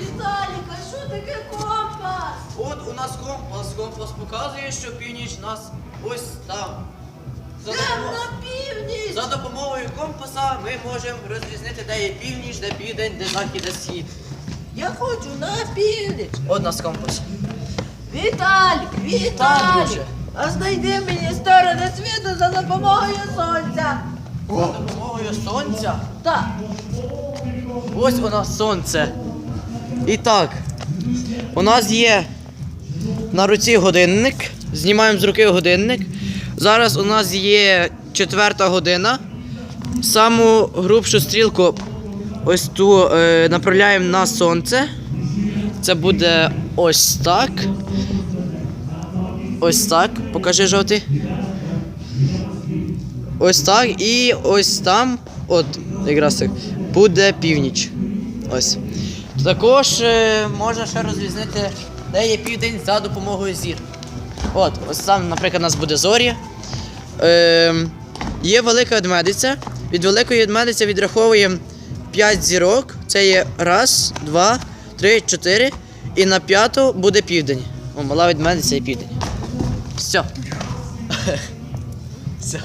Віталіка, що таке компас? От у нас компас. Компас показує, що північ нас ось там. За, Де допомог... на північ? За допомогою компаса ми можемо розрізнити, де є північ, де південь, де захід, де схід. Я хочу на північ. От нас компас. Віталік, Віталік! А знайди мені сторони світу за допомогою сонця. За допомогою сонця? Так. Ось у нас сонце. І так, у нас є на руці годинник. Знімаємо з руки годинник. Зараз у нас є четверта година. Саму грубшу стрілку ось ту е, направляємо на сонце. Це буде ось так. Ось так. Покажи жовтий. Ось так. І ось там, от, якраз так, буде північ. Ось. Також е, можна ще розрізнити, де є південь за допомогою зір. От, ось там, наприклад, у нас буде зорі. Е, є велика ведмедиця. Від великої ведмедиці відраховуємо 5 зірок. Це є раз, два, три, чотири. І на п'яту буде південь. О, мала ведмедиця і південь. Все. Все.